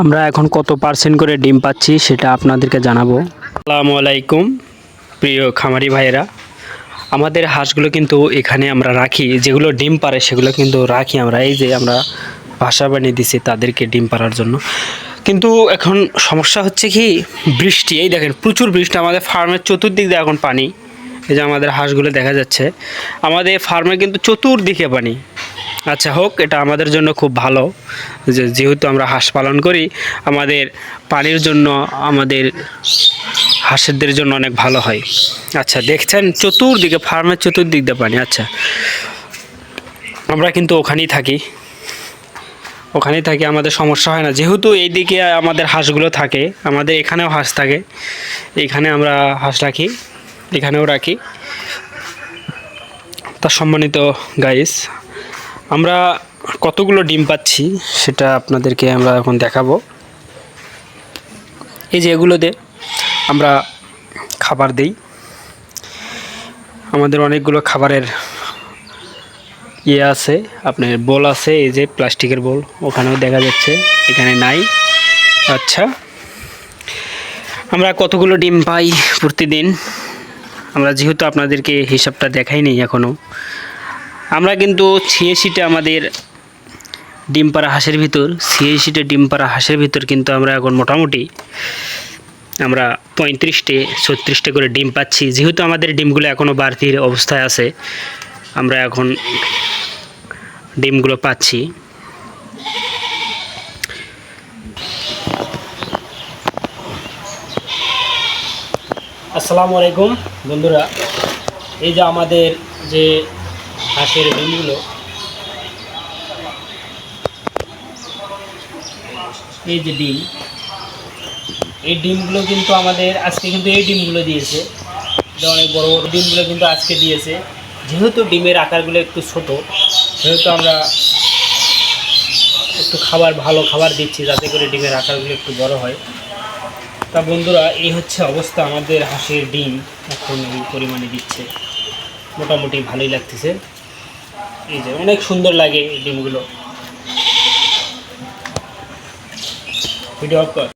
আমরা এখন কত পার্সেন্ট করে ডিম পাচ্ছি সেটা আপনাদেরকে জানাব। আসসালামু আলাইকুম, প্রিয় খামারি ভাইয়েরা। আমাদের হাঁসগুলো কিন্তু এখানে আমরা রাখি, যেগুলো ডিম পারে সেগুলো কিন্তু রাখি আমরা। এই যে আমরা বাসা বানিয়ে দিছি তাদেরকে ডিম পাড়ার জন্য। কিন্তু এখন সমস্যা হচ্ছে কি, বৃষ্টি। এই দেখেন, প্রচুর বৃষ্টি। আমাদের ফার্মের চতুর্দিক দিয়ে এখন পানি। এই যে আমাদের হাঁসগুলো দেখা যাচ্ছে। আমাদের ফার্মে কিন্তু চতুর্দিকে পানি। আচ্ছা হোক, এটা আমাদের জন্য খুব ভালো যে যেহেতু আমরা হাঁস পালন করি, আমাদের পানির জন্য, আমাদের হাঁসেরদের জন্য অনেক ভালো হয়। আচ্ছা দেখছেন চতুর্দিকে, ফার্মের চতুর্দিক দিয়ে পানি আচ্ছা। আমরা কিন্তু ওখানেই থাকি। ওখানেই থাকি, আমাদের সমস্যা হয় না। যেহেতু এইদিকে আমাদের হাঁসগুলো থাকে, আমাদের এখানেও হাঁস থাকে। এখানে আমরা হাঁস রাখি, এখানেও রাখি। তা সম্মানিত গাইস আমরা কতগুলো ডিম পাচ্ছি সেটা আপনাদেরকে আমরা এখন দেখাবো। এই যে এগুলোতে আমরা খাবার দেই। আমাদের অনেকগুলো খাবারের ইয়ে আছে, আপনার বোল আছে, এই যে প্লাস্টিকের বোল, ওখানেও দেখা যাচ্ছে, এখানে নাই। আচ্ছা আমরা কতগুলো ডিম পাই প্রতিদিন? আমরা যেহেতু আপনাদেরকে হিসাবটা দেখাইনি এখনও আমরা কিন্তু ছিয়াশিটা আমাদের ডিম পাড়া হাঁসের ভিতর, ছিয়াশিটা ডিম পাড়া হাঁসের ভিতর কিন্তু আমরা এখন মোটামুটি আমরা পঁয়ত্রিশটে, ছত্রিশটা করে ডিম পাচ্ছি। যেহেতু আমাদের ডিমগুলো এখনও বাড়তির অবস্থায় আছে, আমরা এখন ডিমগুলো পাচ্ছি। আসসালামু আলাইকুম বন্ধুরা। এই যে আমাদের যে হাঁসের ডিমগুলো এই যে ডিম, এই ডিমগুলো কিন্তু আমাদের আজকে কিন্তু এই ডিমগুলো দিয়েছে। অনেক বড় বড় ডিমগুলো কিন্তু আজকে দিয়েছে। যেহেতু ডিমের আকারগুলো একটু ছোট, সেহেতু আমরা একটু খাবার, ভালো খাবার দিচ্ছি যাতে করে ডিমের আকারগুলো একটু বড় হয়। তা বন্ধুরা, এই হচ্ছে অবস্থা আমাদের হাঁসের ডিম। এখন এই পরিমাণে দিচ্ছে। মোটামুটি ভালোই লাগতেছে। এই যে অনেক সুন্দর লাগে এই ডিমগুলো। ভিডিও অফ কর।